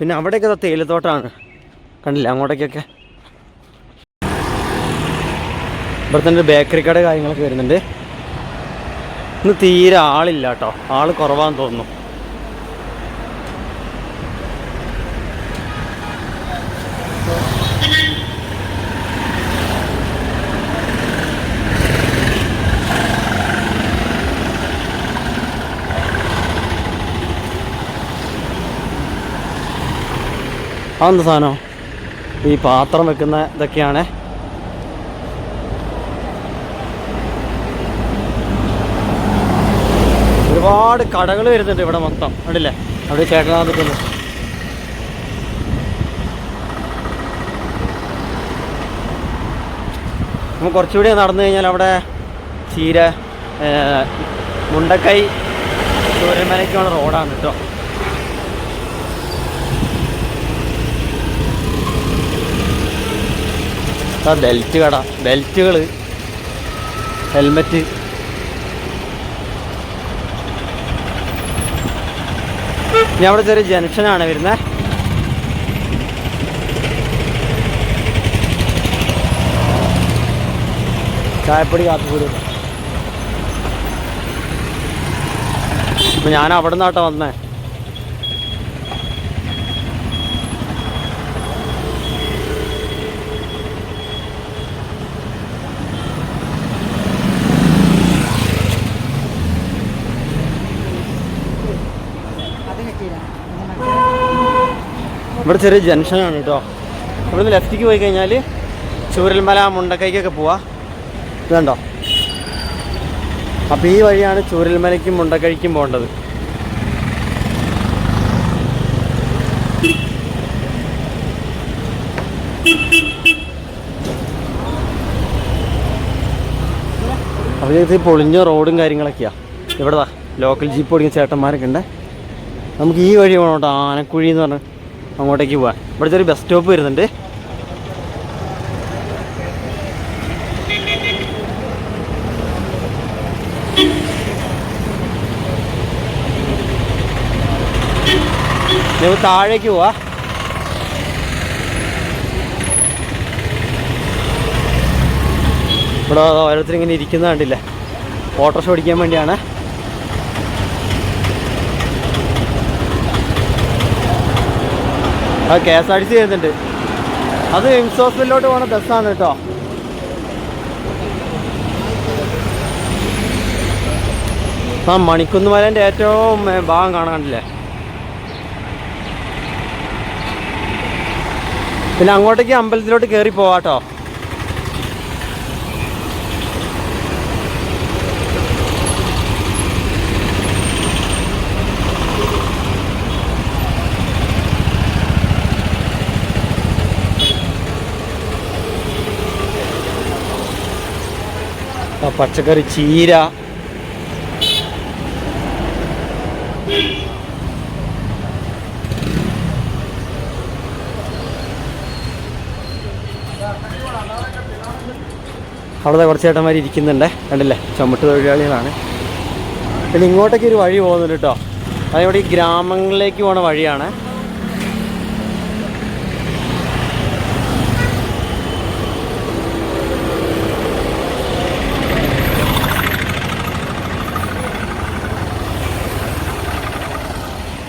പിന്നെ അവിടെയൊക്കെ തേയിലത്തോട്ടമാണ് കണ്ടില്ല? അങ്ങോട്ടേക്കൊക്കെ. ഇവിടെ തന്നെ ബേക്കറി കട കാര്യങ്ങളൊക്കെ വരുന്നുണ്ട്. ഇന്ന് തീരെ ആളില്ല കേട്ടോ ആൾ കുറവാന്ന് തോന്നുന്നു. അതെന്താ സാധനം? ഈ പാത്രം വെക്കുന്ന ഇതൊക്കെയാണ്. ഒരുപാട് കടകൾ വരുന്നുണ്ട് ഇവിടെ മൊത്തം. കണ്ടില്ലേ? അവിടെ ചേട്ടനാ നിൽക്കുന്നു നമ്മൾ കുറച്ചുകൂടി നടന്നു കഴിഞ്ഞാൽ അവിടെ ചീര മുണ്ടക്കൈ സൂര്യമലയ്ക്കുള്ള റോഡാണ് കേട്ടോ. ആ ബെൽറ്റ് കട. ബെൽറ്റുകൾ ഹെൽമെറ്റ് ഞാൻ അവിടെ ചെറിയ ജംഗ്ഷനാണ് വരുന്നത് ചായപ്പൊടി കാത്തുപൂര് അപ്പം ഞാൻ അവിടെ നിന്നാട്ടോ വന്നേ. ഇവിടെ ചെറിയ ജംഗ്ഷനാണ് കേട്ടോ. ഇവിടുന്ന് ലെഫ്റ്റിക്ക് പോയി കഴിഞ്ഞാൽ ചൂരൽമല മുണ്ടക്കൈക്കൊക്കെ പോവാ. ഇതുണ്ടോ അപ്പോൾ ഈ വഴിയാണ് ചൂരൽമലയ്ക്കും മുണ്ടക്കഴിക്കും പോകേണ്ടത്. അപ്പോൾ പൊളിഞ്ഞ റോഡും കാര്യങ്ങളൊക്കെയാണ് ഇവിടെതാ ലോക്കൽ ജീപ്പ് ഓടിക്കുന്ന ചേട്ടന്മാരൊക്കെ ഉണ്ട്. നമുക്ക് ഈ വഴി പോകണം കേട്ടോ ആനക്കുഴി എന്ന് പറഞ്ഞ് അങ്ങോട്ടേക്ക് പോവാം. ഇവിടെ ചെറിയ ബസ് സ്റ്റോപ്പ് വരുന്നുണ്ട്. ഞങ്ങൾ താഴേക്ക് പോവാ. ഇവിടെ ഓരോരുത്തരും ഇങ്ങനെ ഇരിക്കുന്ന കണ്ടില്ലേ? ഓട്ടോറിക്ഷ ഓടിക്കാൻ വേണ്ടിയാണ്. ആ K S R T C വരുന്നുണ്ട്. അത് എയിംസ് ഹോസ്പിറ്റലിലോട്ട് പോകുന്ന ബസ്സാണ് കേട്ടോ. ആ മണിക്കുന്ന് മലേന്റെ ഏറ്റവും ഭാഗം കാണാൻ കണ്ടില്ലേ? പിന്നെ അങ്ങോട്ടേക്ക് അമ്പലത്തിലോട്ട് കയറി പോവാട്ടോ. പച്ചക്കറി ചീര. അവിടെ കുറച്ച് ചേട്ടന്മാർ ഇരിക്കുന്നുണ്ട്. കണ്ടില്ലേ? ചുമട്ട് തൊഴിലാളികളാണ്. പിന്നെ ഇങ്ങോട്ടേക്ക് ഒരു വഴി പോകുന്നുണ്ട് കേട്ടോ. അതിവിടെ ഈ ഗ്രാമങ്ങളിലേക്ക് പോണ വഴിയാണ്.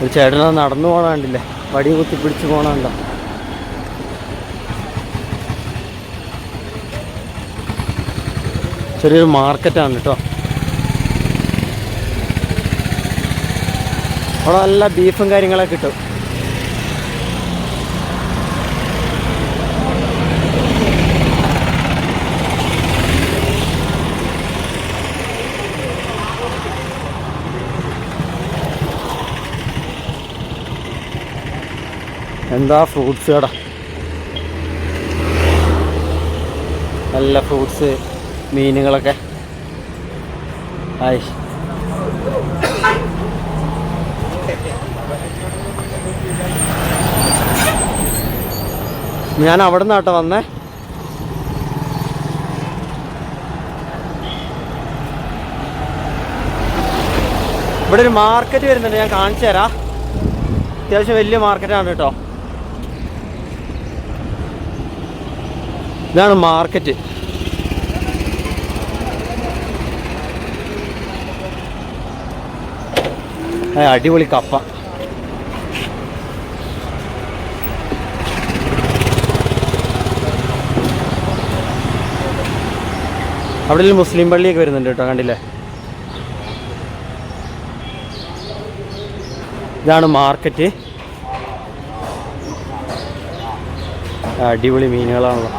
ഒരു ചേട്ടന നടന്നു പോകാണ്ടില്ല കണ്ടില്ലേ? വടി കുത്തി പിടിച്ച് പോണ കണ്ടോ? ചെറിയൊരു മാർക്കറ്റാണ് കേട്ടോ. അവിടെ നല്ല ബീഫും കാര്യങ്ങളൊക്കെ കിട്ടും. എന്താ ഫ്രൂട്ട്സ് കട നല്ല ഫ്രൂട്ട്സ് മീനുകളൊക്കെ. ആയി. ഞാൻ അവിടെ നിന്നാട്ടോ വന്നേ. ഇവിടെ ഒരു മാർക്കറ്റ് വരുന്നുണ്ട് ഞാൻ കാണിച്ചു തരാം അത്യാവശ്യം വലിയ മാർക്കറ്റാണ് കേട്ടോ. ഇതാണ് മാർക്കറ്റ്. അടിപൊളി കപ്പ. അവിടെ മുസ്ലിം പള്ളിയൊക്കെ വരുന്നുണ്ട് കേട്ടോ കണ്ടില്ലേ? ഇതാണ് മാർക്കറ്റ്. അടിപൊളി മീനുകളാണല്ലോ.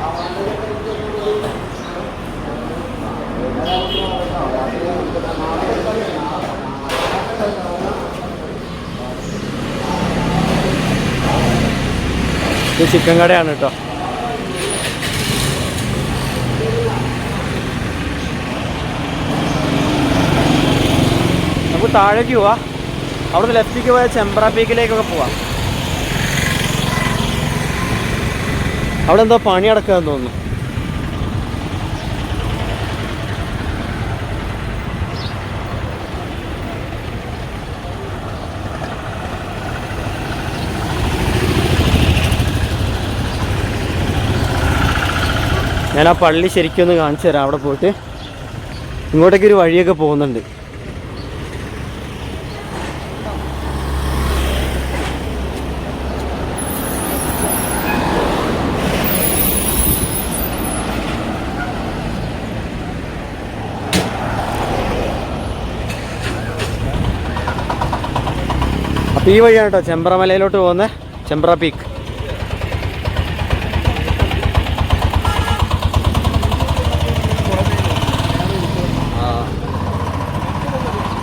ഇത് ചിക്കൻ കടയാണ് കേട്ടോ നമുക്ക് താഴേക്ക് പോവാ. അവിടുന്ന് ലെഫ്റ്റിക്ക് പോയ ചെമ്പ്ര പീക്കിലേക്കൊക്കെ പോവാം. അവിടെ എന്തോ പണി അടക്കാന്ന് തോന്നുന്നു. ഞാൻ ആ പള്ളി ശരിക്കും ഒന്ന് കാണിച്ചു തരാം അവിടെ പോയിട്ട്. ഇങ്ങോട്ടേക്ക് ഒരു വഴിയൊക്കെ പോകുന്നുണ്ട്. അപ്പോൾ ഈ വഴിയാണ് കേട്ടോ ചെമ്പ്ര മലയിലോട്ട് പോകുന്നത് ചെമ്പ്ര പീക്ക്.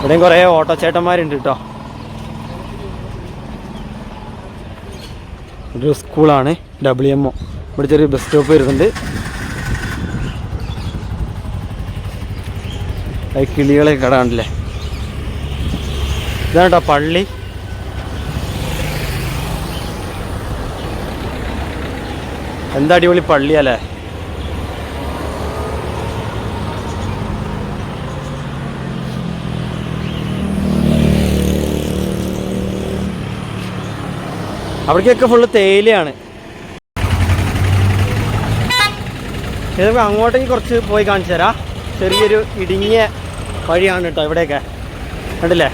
ഇവിടെയും ഓട്ടോ ചേട്ടന്മാരുണ്ട് കേട്ടോ ഒരു സ്കൂളാണ് ഡബ്ല്യു എം ഒ ഇവിടെ ചെറിയ ബസ് സ്റ്റോപ്പ് വരുന്നുണ്ട്. കിളികളെ കടാണ്ടല്ലേ ഇതാണ് കേട്ടോ പള്ളി. എന്താ അടിപൊളി പള്ളിയല്ലേ അവിടേക്കൊക്കെ ഫുള്ള് തേയിലയാണ്. ഇതൊക്കെ അങ്ങോട്ടേക്ക് കുറച്ച് പോയി കാണിച്ചു തരാം. ചെറിയൊരു ഇടുങ്ങിയ വഴിയാണ് കേട്ടോ ഇവിടെയൊക്കെ കണ്ടില്ലേ?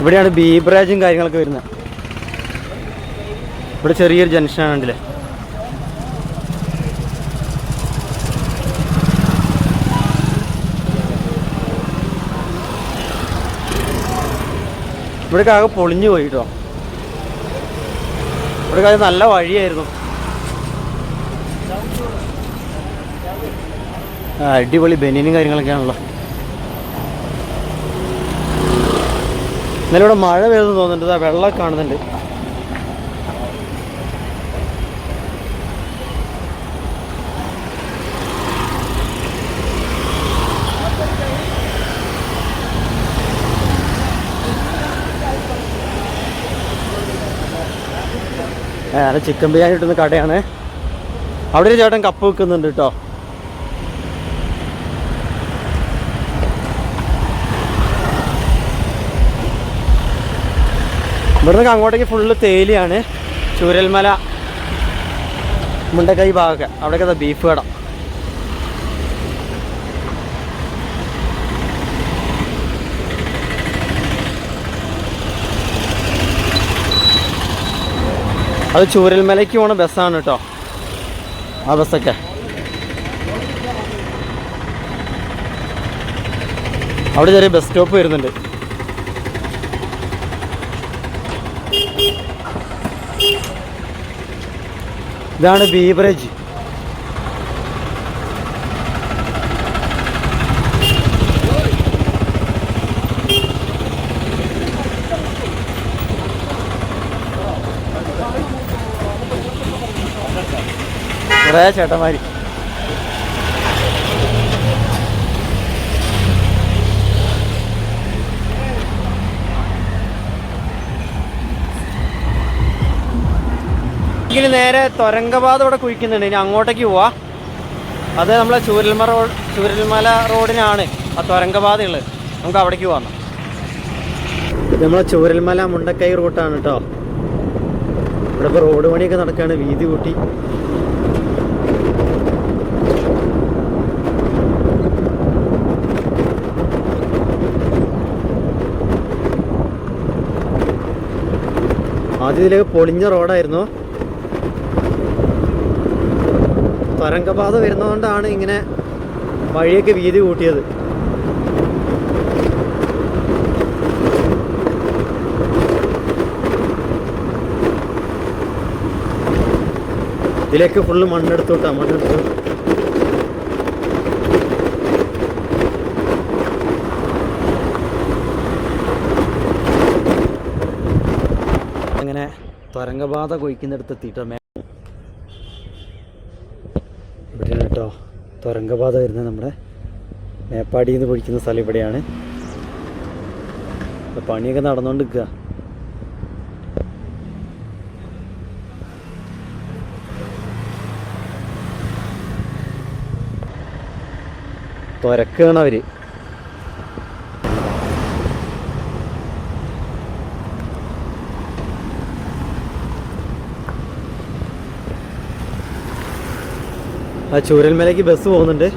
ഇവിടെയാണ് ബീബ്രാജും കാര്യങ്ങളൊക്കെ വരുന്നത്. ഇവിടെ ചെറിയൊരു ജംഗ്ഷനാണ് കണ്ടില്ലേ? ഇവിടേക്ക് ആകെ പൊളിഞ്ഞു പോയി കേട്ടോ ഇവിടേക്ക് അത് നല്ല വഴിയായിരുന്നു. അടിപൊളി ബനിയനും കാര്യങ്ങളൊക്കെയാണല്ലോ. ഇന്നലെ ഇവിടെ മഴ പെയ്തെന്ന് തോന്നുന്നുണ്ട്. വെള്ളമൊക്കെ വെള്ളം കാണുന്നുണ്ട്. ഏ, ചിക്കൻ ബിരിയാണി കിട്ടുന്ന കടയാണ്. അവിടെ ഒരു ചേട്ടൻ കപ്പ് വെക്കുന്നുണ്ട് കേട്ടോ ഇവിടുന്ന് അങ്ങോട്ടേക്ക് ഫുള്ള് തേയിലയാണ്. ചൂരൽമല മുണ്ടക്കൈ ഭാഗമൊക്കെ. അവിടെയൊക്കെ ബീഫ് കട. അത് ചൂരൽമലയ്ക്ക് പോണ ബസ്സാണ് കേട്ടോ ആ ബസ്സൊക്കെ. അവിടെ ചെറിയ ബസ് സ്റ്റോപ്പ് വരുന്നുണ്ട്. ഇതാണ് ബീവറേജ്. കുറേ ചേട്ടന്മാര്. ഇങ്ങനെ നേരെ തുരങ്കപാത ഇവിടെ കുഴിക്കുന്നുണ്ട്. ഇനി അങ്ങോട്ടേക്ക് പോവാ. അത് നമ്മളെ ചൂരൽമല റോഡ് ചൂരൽമല റോഡിനാണ് ആ തുരങ്കപാതയുള്ളത് നമുക്ക് അവിടേക്ക് പോകാം ഇത് നമ്മളെ ചൂരൽമല മുണ്ടക്കൈ റൂട്ടാണ് കേട്ടോ ഇവിടെ ഇപ്പോൾ റോഡ് പണിയൊക്കെ നടക്കുകയാണ് വീതി കൂട്ടി. ആദ്യം ഇതിലേക്ക് പൊളിഞ്ഞ റോഡായിരുന്നു. തരംഗപാത വരുന്നതുകൊണ്ടാണ് ഇങ്ങനെ വഴിയൊക്കെ വീതി കൂട്ടിയത്. ഇതിലേക്ക് ഫുള്ള് മണ്ണെടുത്തോട്ടാ മണ്ണെടുത്തു. തരംഗപാത കൊയ്ക്കുന്നിടത്ത് എത്തിയിട്ടോ? മേ ഇവിടെയാണ് കേട്ടോ തുരങ്കപാത വരുന്നത് നമ്മുടെ മേപ്പാടിയിൽ നിന്ന് പൊഴിക്കുന്ന സ്ഥലം ഇവിടെയാണ്. പണിയൊക്കെ നടന്നുകൊണ്ട് നിൽക്കുക തുരക്കാണ് അവർ. ആ ചൂരൽമലയ്ക്ക് ബസ് പോകുന്നുണ്ട്.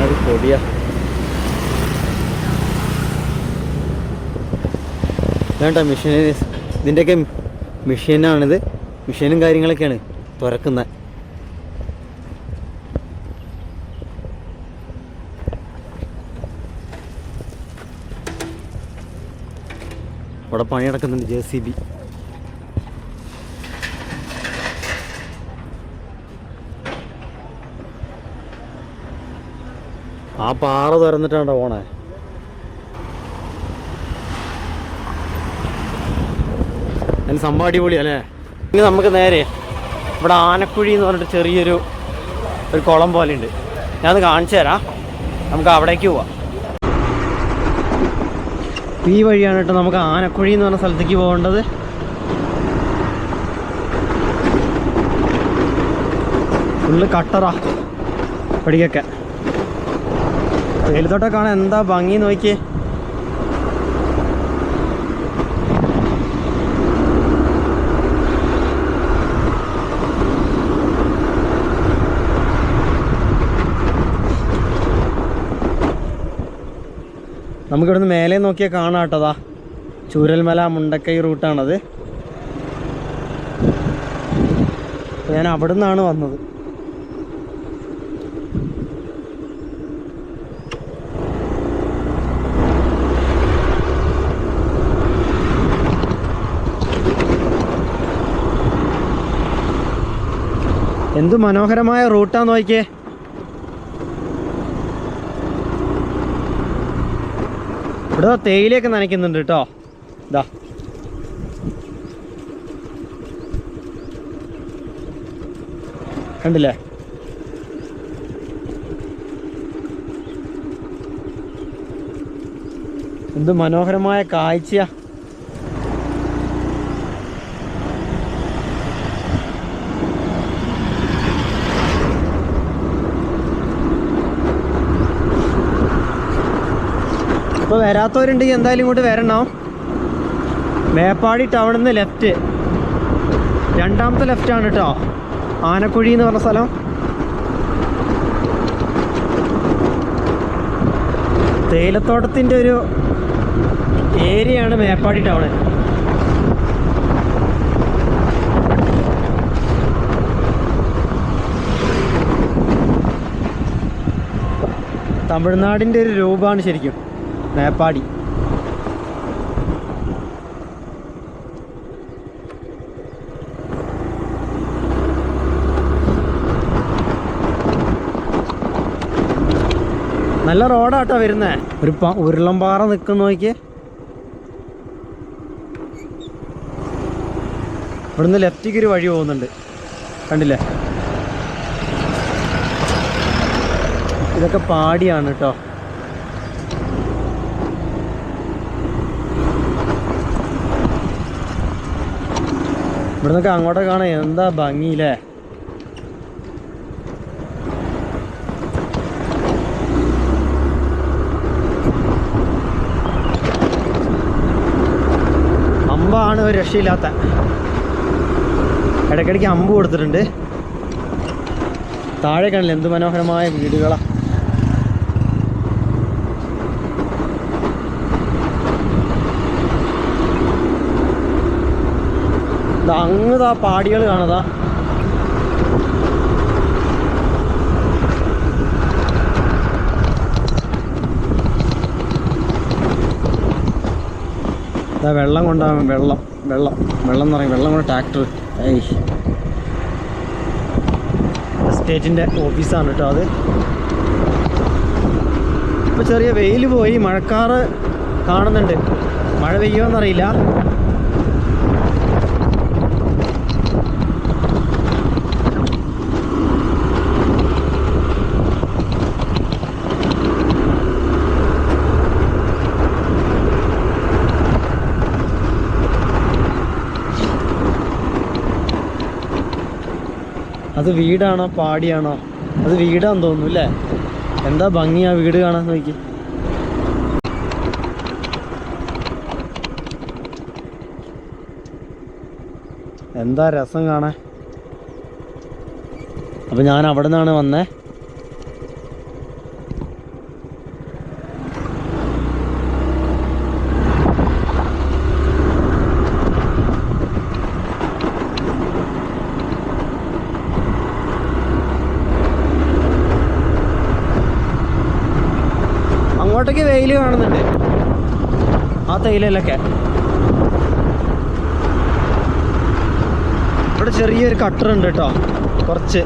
അത് പൊടിയാ. വേണ്ട മെഷീൻ ഇതിന്റെയൊക്കെ മെഷീനാണിത് മെഷീനും കാര്യങ്ങളൊക്കെയാണ് തുറക്കുന്നത് ഇവിടെ പണി നടക്കുന്നുണ്ട് ജെ സി ബി ആ പാറ തുറന്നിട്ടാണ്ടോ പോണേ. അതിന് സംഭവം അടിപൊളി അല്ലേ? ഇനി നമുക്ക് നേരെ ഇവിടെ ആനക്കുഴി എന്ന് പറഞ്ഞിട്ട് ചെറിയൊരു ഒരു കുളം പോലെ ഉണ്ട് ഞാനത് കാണിച്ചു തരാം. നമുക്ക് അവിടേക്ക് പോവാം. ഈ വഴിയാണ് കേട്ടോ നമുക്ക് ആനക്കുഴി എന്ന് പറഞ്ഞ സ്ഥലത്തേക്ക് പോകേണ്ടത്. ഫുള്ള് കട്ടറാ. പടിക്കൊക്കെ. തേയിലത്തോട്ടം കാണാൻ എന്താ ഭംഗി നോക്കിയേ? നമുക്കിവിടുന്ന് മേലെ നോക്കിയാൽ കാണാം കേട്ടതാ ചൂരൽമല മുണ്ടക്കൈ റൂട്ടാണത്. ഞാൻ അവിടെ നിന്നാണ് വന്നത്. എന്ത് മനോഹരമായ റൂട്ടാന്ന് നോക്കിയേ. ഇവിടെ തേയിലയൊക്കെ നനയ്ക്കുന്നുണ്ട് കേട്ടോ. ഇതാ കണ്ടില്ലേ? എന്ത് മനോഹരമായ കാഴ്ചയാ. വരാത്തവരുണ്ടെങ്കിൽ എന്തായാലും ഇങ്ങോട്ട് വരണം. മേപ്പാടി ടൗണിൽ നിന്ന് ലെഫ്റ്റ് രണ്ടാമത്തെ ലെഫ്റ്റ് ആണ് കേട്ടോ ആനക്കുഴി എന്ന് പറഞ്ഞ സ്ഥലം. തേയിലത്തോട്ടത്തിന്റെ ഒരു ഏരിയയാണ് മേപ്പാടി ടൗണ് തമിഴ്നാടിന്റെ ഒരു രൂപമാണ് ശരിക്കും. മേപ്പാടി. നല്ല റോഡാട്ടോ വരുന്നേ. ഒരു ഉരുളംപാറ നിൽക്കുന്ന നോക്കിയേ. ഇവിടുന്ന് ലെഫ്റ്റിക്ക് ഒരു വഴി പോകുന്നുണ്ട്. കണ്ടില്ലേ? ഇതൊക്കെ പാടിയാണ് കേട്ടോ ഇവിടെ നിന്നൊക്കെ അങ്ങോട്ടേ കാണാം എന്താ ഭംഗിയില്ലേ? അമ്പാണ് ഒരു രക്ഷയില്ലാത്ത. ഇടയ്ക്കിടയ്ക്ക് അമ്പ് കൊടുത്തിട്ടുണ്ട്. താഴെ കാണില്ല എന്ത് മനോഹരമായ വീടുകളാണ് ദാ അങ്ങ് ആ പാടികൾ കാണതാ ഇതാ വെള്ളം കൊണ്ടാകും വെള്ളം വെള്ളം വെള്ളം എന്ന് പറയും. വെള്ളം കൊണ്ട് ട്രാക്ടർ ഏയ്. എസ്റ്റേറ്റിന്റെ ഓഫീസാണ് കേട്ടോ അത്. ഇപ്പോൾ ചെറിയ വെയിൽ പോയി. മഴക്കാറ് കാണുന്നുണ്ട്. മഴ പെയ്യുമെന്നറിയില്ല അത് വീടാണോ? പാടിയാണോ? അത് വീടാന്ന് തോന്നുന്നു അല്ലേ? എന്താ ഭംഗി ആ വീട് കാണാൻ നോക്കി. എന്താ രസം കാണാൻ? അപ്പം ഞാൻ അവിടെ നിന്നാണ് വന്നേ. അങ്ങോട്ടേക്ക് വെയിൽ കാണുന്നുണ്ട്. ആ തേയിലയിലൊക്കെ. ഇവിടെ ചെറിയൊരു കട്ടറുണ്ട് കേട്ടോ. കുറച്ച്.